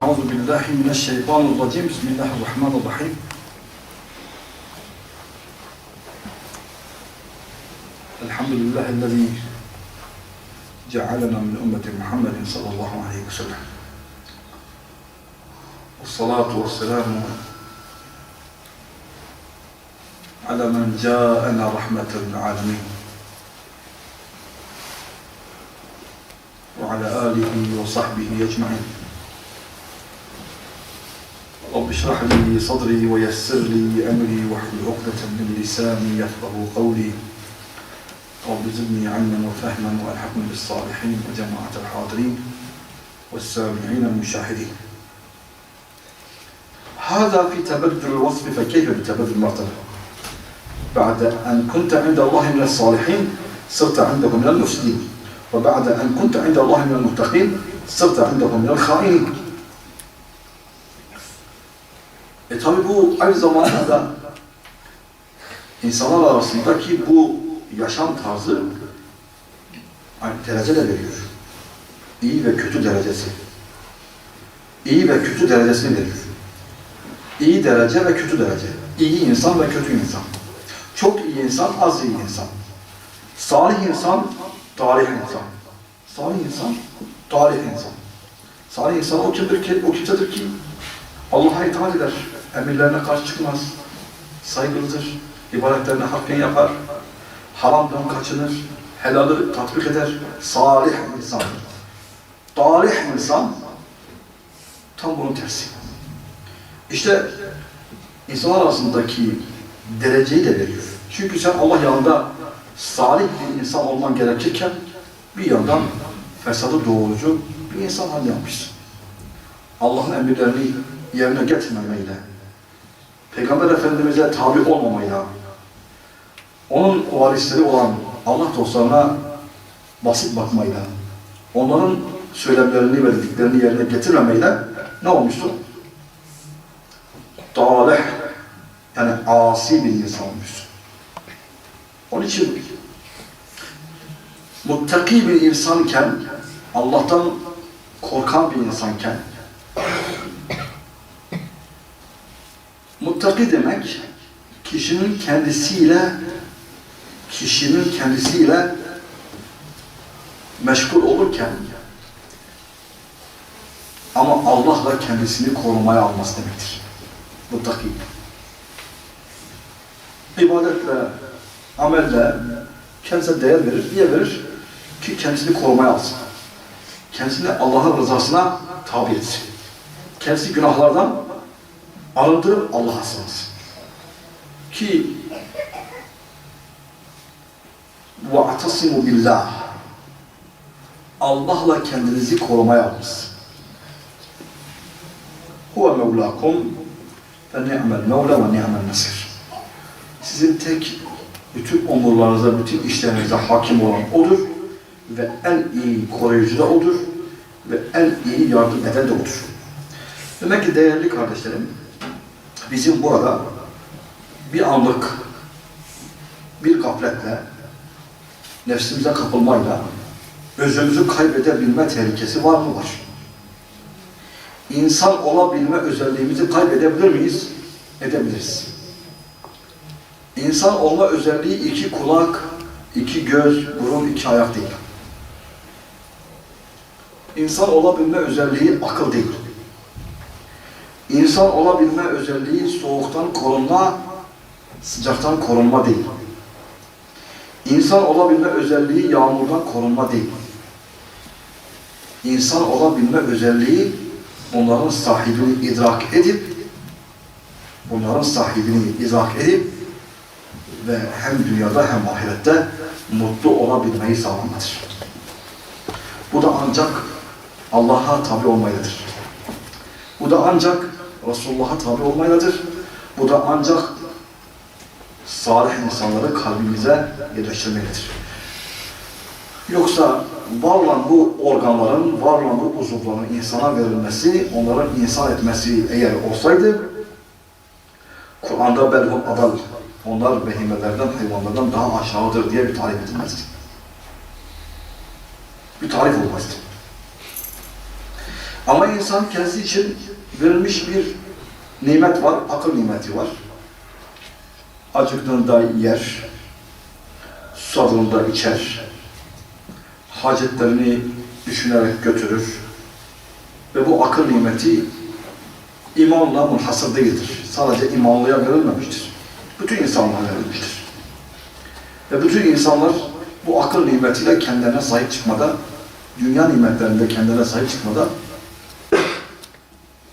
أعوذ بالله من الشيطان الرجيم. بسم الله الرحمن الرحيم. الحمد لله الذي جعلنا من أمة محمد صلى الله عليه وسلم. والصلاة والسلام على من جاءنا رحمة للعالمين وعلى آله وصحبه أجمعين. رب اشرح لي صدري ويسر لي أمري واحلل عقدة من لساني يفقه قولي. رب زدني علما وفهما وألحقني بالصالحين وجماعة الحاضرين والسامعين المشاهدين. هذا في تبدل الوصف فكيف بتبدل المرتبة؟ بعد أن كنت عند الله من الصالحين صرت عنده من المفسدين وبعد أن كنت عند الله من المتقين صرت عنده من الخائنين. E tabi bu aynı zamanda da insanlar arasındaki bu yaşam tarzı aynı derece de veriyor. İyi ve kötü derecesi. İyi ve kötü derecesini veriyor. İyi derece ve kötü derece. İyi insan ve kötü insan. Çok iyi insan, az iyi insan. Salih insan, talih insan. Salih insan, talih insan. Salih insan o kimdir ki, o kimsedir ki Allah'a itaat eder, emirlerine karşı çıkmaz, saygılıdır, ibadetlerini hakkın yapar, haramdan kaçınır, helalı tatbik eder, salih insan. Talih insan tam bunun tersi. İşte insanlar arasındaki dereceyi de veriyor. Çünkü sen Allah yanında salih bir insan olman gerekirken bir yandan fesadı doğurucu bir insan haline yapmışsın. Allah'ın emirlerini yerine getirmemeyle, Peygamber Efendimiz'e tabi olmamayla, onun varisleri olan Allah dostlarına basit bakmayla, onların söylemlerini ve dediklerini yerine getirmemeyle ne olmuştu? Daleh, yani asi bir insan olmuştu. Onun için muttaki bir insanken, Allah'tan korkan bir insanken, Muttaki demek kişinin kendisiyle kişinin kendisiyle meşgul olurken ama Allah'la kendisini korumaya alması demektir. Muttaki. İbadetle, amelle kendisine değer verir. Niye verir? Ki kendisini korumaya alsın. Kendisini Allah'ın rızasına tabi etsin. Kendisi günahlardan arındırıp Allah'a sığınsın. Ki وَاَعْتَصِمُ billah Allah'la kendinizi korumaya alınız. هُوَ مَوْلَاكُمْ فَنِعْمَ الْمَوْلَ وَنِعْمَ النَّصِرِ Sizin tek bütün omurlarınıza, bütün işlerinize hakim olan O'dur ve en iyi koruyucu da O'dur ve en iyi yardım eden de O'dur. Demek ki değerli kardeşlerim, bizim burada bir anlık bir gafletle nefsimize kapılmayla özümüzü kaybedebilme tehlikesi var mı? Var. İnsan olabilme özelliğimizi kaybedebilir miyiz? Edebiliriz. İnsan olma özelliği iki kulak, iki göz, burun, iki ayak değil. İnsan olabilme özelliği akıl değil. İnsan olabilme özelliği soğuktan korunma, sıcaktan korunma değil. İnsan olabilme özelliği yağmurdan korunma değil. İnsan olabilme özelliği bunların sahibini idrak edip bunların sahibini idrak edip ve hem dünyada hem ahirette mutlu olabilmeyi sağlamadır. Bu da ancak Allah'a tabi olmayladır. Bu da ancak Resulullah'a tabi olmayladır. Bu da ancak salih insanları kalbimize yerleştirmektedir. Yoksa var olan bu organların, var olan bu uzuvların insana verilmesi, onların insan etmesi eğer olsaydı, Kur'an'da belhum adal, onlar behimelerden, hayvanlardan daha aşağıdır diye bir tarif edilmezdi. Bir tarif olmazdı. Ama insan kendisi için verilmiş bir nimet var, akıl nimeti var. Acıktığında yer, susadığında içer, hacetlerini düşünerek götürür. Ve bu akıl nimeti imanla munhasır değildir. Sadece imanlıya verilmemiştir. Bütün insanlara verilmiştir. Ve bütün insanlar bu akıl nimetiyle kendilerine sahip çıkmada, dünya nimetlerinde kendilerine sahip çıkmada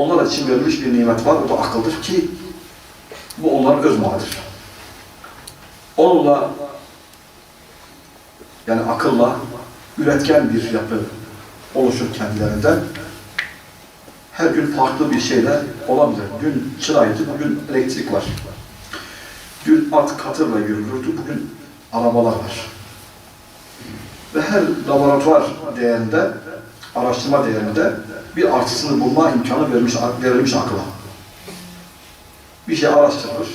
onlar için verilmiş bir nimet var, da akıldır ki bu onların öz malıdır. Onunla yani akılla üretken bir yapı oluşur kendilerinden. Her gün farklı bir şeyler olabilir. Dün çıraydı, bugün elektrik var. Dün at katırla yürülürdü, bugün arabalar var. Ve her laboratuvar değerinde, araştırma değerinde bir artısını bulma imkanı verilmiş, verilmiş akıla. Bir şey araştırılır.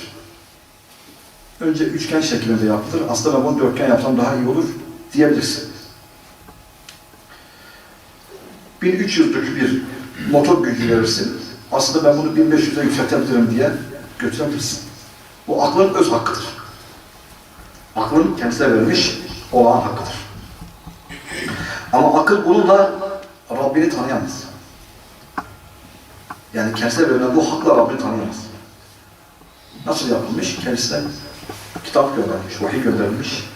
Önce üçgen şeklinde yapılır. Aslında ben bunu dörtgen yapsam daha iyi olur diyebilirsin. 1300'lük bir motor gücü verirsin. Aslında ben bunu 1500'e yükseltebilirim diye götürebilirsin. Bu aklın öz hakkıdır. Aklın kendisine verilmiş olağan hakkıdır. Ama akıl bununla Rabbini tanıyamaz. Yani kendisine verilen bu hakla Rabbini tanıyamaz. Nasıl yapılmış? Kendisine kitap göndermiş, vahiy gönderilmiş,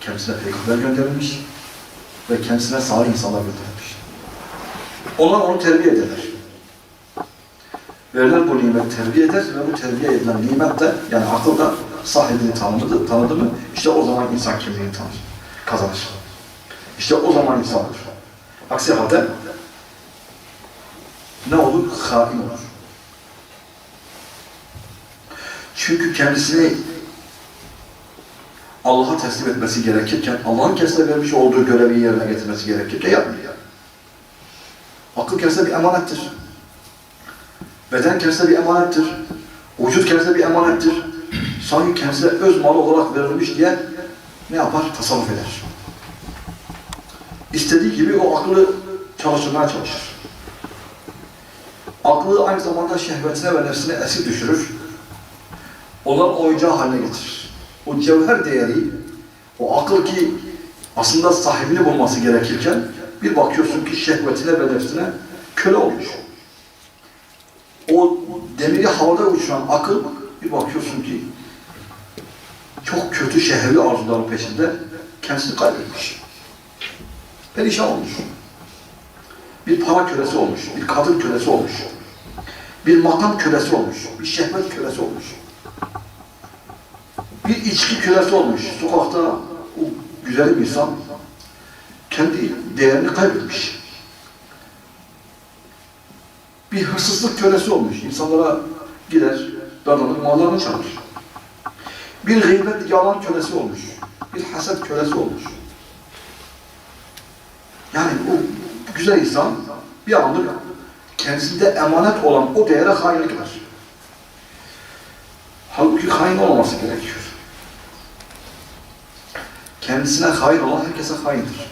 kendisine peygamber gönderilmiş ve kendisine salih insanlar gönderilmiş. Onlar onu terbiye ederler. Verilen bu nimet terbiye eder ve bu terbiye edilen nimet de yani akıl da sahibini tanıdı, tanıdı mı işte o zaman insan kimliğini tanır, kazanır. İşte o zaman insan olur. Aksi halde ne olur? Hain olur. Çünkü kendisini Allah'a teslim etmesi gerekirken, Allah'ın kendisine vermiş olduğu görevi yerine getirmesi gerekirken yapmıyor. Akıl kendisine bir emanettir. Beden kendisine bir emanettir. Vücut kendisine bir emanettir. Sanki kendisine öz malı olarak verilmiş diye ne yapar? Tasarruf eder. İstediği gibi o aklı çalıştırmaya çalışır. Aklı aynı zamanda şehvetine ve nefsine esir düşürür. Onların oyuncağı haline getirir. O cevher değeri, o akıl ki aslında sahibini bulması gerekirken bir bakıyorsun ki şehvetine ve nefsine köle olmuş. O demiri havada uçuran akıl bir bakıyorsun ki çok kötü şehirli arzuların peşinde kendisini kaybetmiş. Perişan olmuş. Bir para kölesi olmuş, bir kadın kölesi olmuş, bir makam kölesi olmuş, bir şehvet kölesi olmuş. Bir içki kölesi olmuş. Sokakta o güzel insan kendi değerini kaybetmiş. Bir hırsızlık kölesi olmuş. İnsanlara gider, dadanır, mallarını çalır. Bir gıybet, yalan kölesi olmuş. Bir haset kölesi olmuş. Yani o güzel insan bir anlık kendisinde emanet olan o değere hainlik eder. Halbuki hain olmaması gerekiyor. Kendisine hain olan herkese haindir.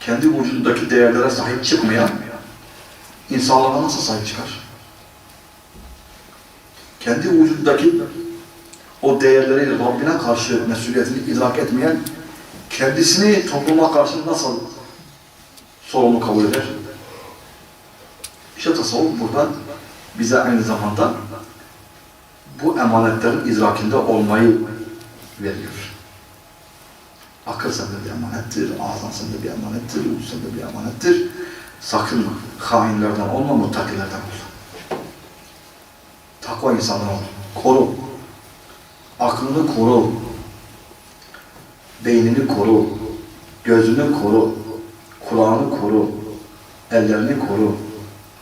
Kendi vücudundaki değerlere sahip çıkmayan insanlara nasıl sahip çıkar? Kendi vücudundaki o değerleri Rabbine karşı mesuliyetini idrak etmeyen kendisini topluma karşı nasıl sorumlu kabul eder? İşte tasavvuf burada bize aynı zamanda bu emanetlerin idrakinde olmayı veriyor. Akıl sende bir emanettir, ağzın sende bir emanettir, uç sende bir emanettir. Sakın hainlerden olma, muttakilerden ol. Takva insanlar ol. Koru. Aklını koru. Beynini koru. Gözünü koru. Kulağını koru. Ellerini koru.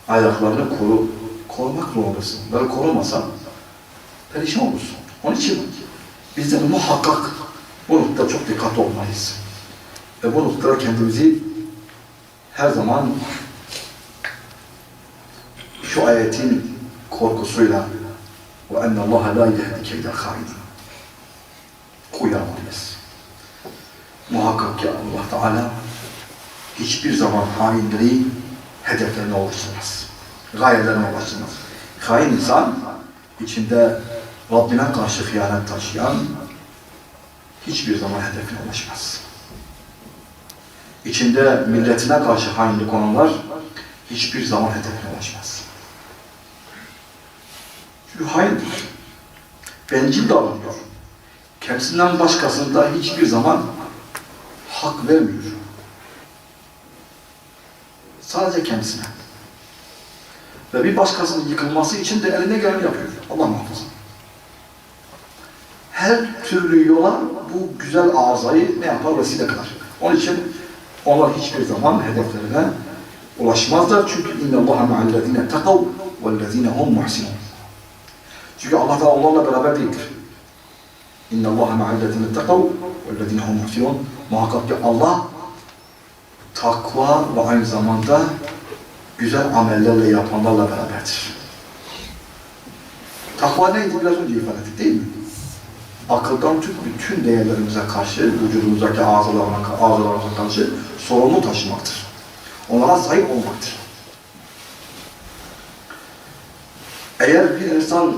Ayaklarını koru. Korumak zorundasın. Böyle korumazsan perişan olursun. Onun için bizde de muhakkak bu noktada çok dikkatli olmalıyız. Ve bu noktada kendimizi her zaman şu ayetin korkusuyla ve enne Allah la yehdi keydel hain uyarmalıyız. Muhakkak ki Allah Teala hiçbir zaman hainleri hedeflerine ulaştırmaz. Gayelerine ulaştırmaz. Hain insan içinde Rabbine karşı hıyanet taşıyan hiçbir zaman hedefine ulaşmaz. İçinde milletine karşı hainlik olanlar hiçbir zaman hedefine ulaşmaz. Çünkü haindir. Bencil davranıyor. Kendisinden başkasında hiçbir zaman hak vermiyor. Sadece kendisine. Ve bir başkasının yıkılması için de eline geleni yapıyor. Allah muhafaza. Her türlü yola bu güzel arızayı ne yapar? Vesile kılar. Onun için onlar hiçbir zaman hedeflerine ulaşmazlar. Çünkü اِنَّ اللّٰهَ مَعَ الَّذ۪ينَ تَقَوْا وَالَّذ۪ينَ هُمْ مُحْسِنُونَ Çünkü Allah da onlarla beraber değildir. اِنَّ اللّٰهَ مَعَ الَّذ۪ينَ تَقَوْا وَالَّذ۪ينَ هُمْ مُحْسِنُونَ Muhakkak ki Allah takva ve aynı zamanda güzel amellerle yapanlarla beraberdir. Takva neydi biraz önce ifade ettik değil mi? Akıldan tüm bütün değerlerimize karşı, vücudumuzdaki ağzalarına, ağzalarımıza karşı sorumlu taşımaktır. Onlara sahip olmaktır. Eğer bir insan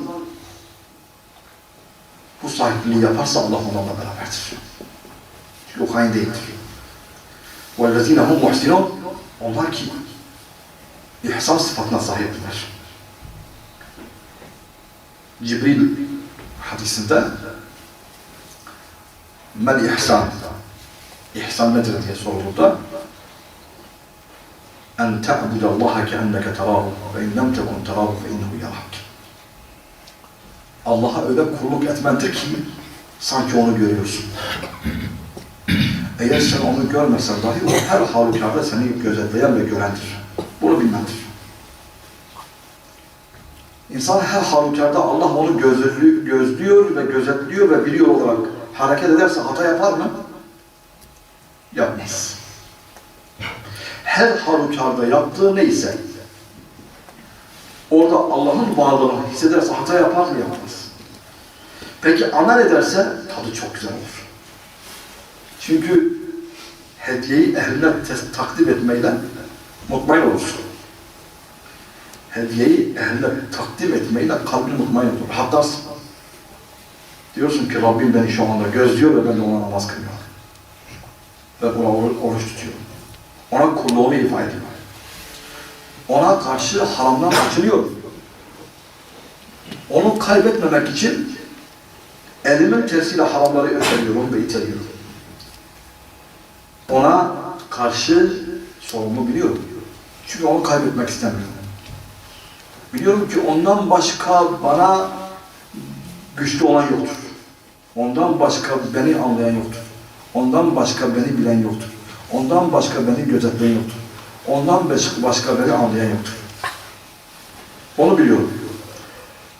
bu sahipliği yaparsa Allah onlarla beraberdir. Çünkü o hain değildir. وَالَّذ۪ينَ هُمْ مُحْسِنُونَ Onlar ki ihsan sıfatına sahipler. Cibril hadisinde Mel ihsan İhsan nedir diye sorulduğunda En te'budallaha keenneke terahu ve in lem tekun terahu fe innehu yarak. Allah'a öyle kulluk etmendir ki sanki onu görüyorsun. Eğer sen onu görmesen dahi o her halükarda seni gözetleyen ve görendir. Bunu bilmendir. İnsan her halükarda Allah onu gözlü- gözlüyor ve gözetliyor ve biliyor olarak hareket ederse hata yapar mı? Yapmaz. Her halükarda yaptığı neyse orada Allah'ın varlığını hissederse hata yapar mı? Yapmaz. Peki amel ederse tadı çok güzel olur. Çünkü hediyeyi ehline takdim etmeyle mutmain olursun. Hediyeyi ehline takdim etmeyle kalbin mutmain olur. Hatta diyorsun ki Rabbim beni şu anda gözlüyor ve ben de ona namaz kılıyorum. Ve buna oruç, tutuyorum. Ona kulluğumu ifade ediyor. Ona karşı haramdan kaçınıyor. Onu kaybetmemek için elimin tersiyle haramları öteliyorum ve iteliyorum. Ona karşı sorumlu biliyorum. Çünkü onu kaybetmek istemiyorum. Biliyorum ki ondan başka bana güçlü olan yoktur. Ondan başka beni anlayan yoktur. Ondan başka beni bilen yoktur. Ondan başka beni gözetleyen yoktur. Ondan baş- başka beni anlayan yoktur. Onu biliyorum.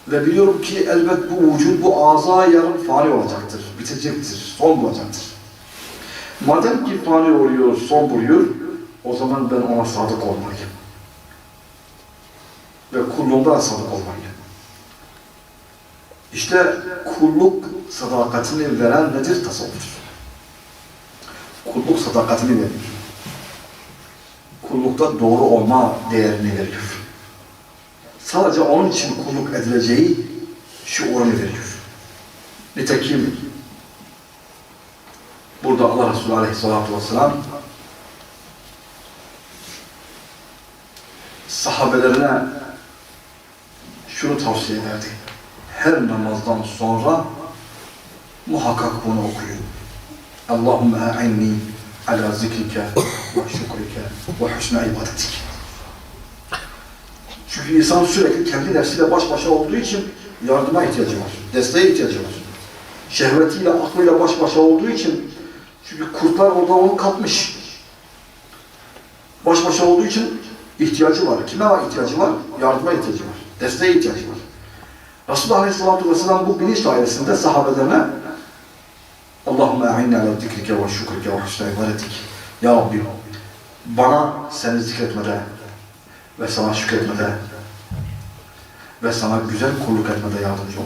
Ve biliyorum ki elbet bu vücut, bu ağza yarın fani olacaktır, bitecektir, son bulacaktır. Madem ki fani oluyor, son buluyor, o zaman ben ona sadık olmalıyım. Ve kulluğumda da sadık olmalıyım. İşte kulluk sadakatini veren nedir? Tasavvuftur. Kulluk sadakatini verir. Kullukta doğru olma değerini veriyor. Sadece onun için kulluk edileceği şuurunu veriyor. Nitekim burada Allah Resulü Aleyhisselatü Vesselam sahabelerine şunu tavsiye ederdi. Her namazdan sonra muhakkak bunu okuyun. Allahümme a'inni ala zikrike ve şükrike ve husne ibadetik. Çünkü insan sürekli kendi nefsiyle baş başa olduğu için yardıma ihtiyacı var. Desteğe ihtiyacı var. Şehvetiyle, aklıyla baş başa olduğu için çünkü kurtlar orada onu kapmış. Baş başa olduğu için ihtiyacı var. Kime ihtiyacı var? Yardıma ihtiyacı var. Desteğe ihtiyacı var. Resulullah Aleyhisselatü Vesselam bu bilinç dairesinde sahabelerine Allahümme a'inne ala zikrike ve şükrike ve husne ibadetik. Ya Rabbi bana seni zikretmede ve sana şükretmede ve sana güzel kulluk etmede yardımcı ol.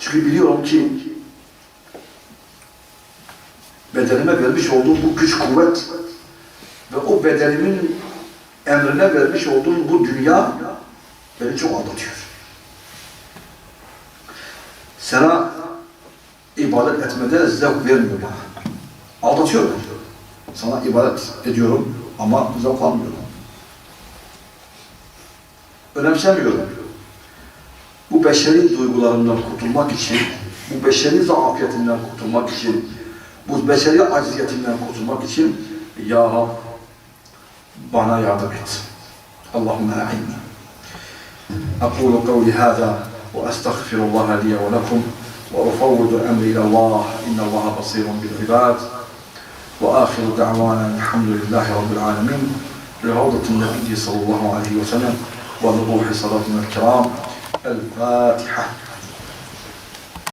Çünkü biliyorum ki bedenime vermiş olduğum bu güç kuvvet ve o bedenimin emrine vermiş olduğum bu dünya beni çok aldatıyor. Sana ibadet etmede zevk vermiyor bana. Aldatıyor. Sana ibadet ediyorum ama zevk almıyorum. Önemsemiyorum. Bu beşeri duygularımdan kurtulmak için, bu beşeri zaafiyetinden kurtulmak için, bu beşeri acziyetinden kurtulmak için Ya Rab bana yardım et. Allahümme a'inni. أقول قولي هذا وأستغفر الله لي ولكم وأفوض أمري إلى الله إن الله بصير بالعباد وآخر دعوانا الحمد لله رب العالمين لروضة النبي صلى الله عليه وسلم ولروح صلاتنا الكرام الفاتحة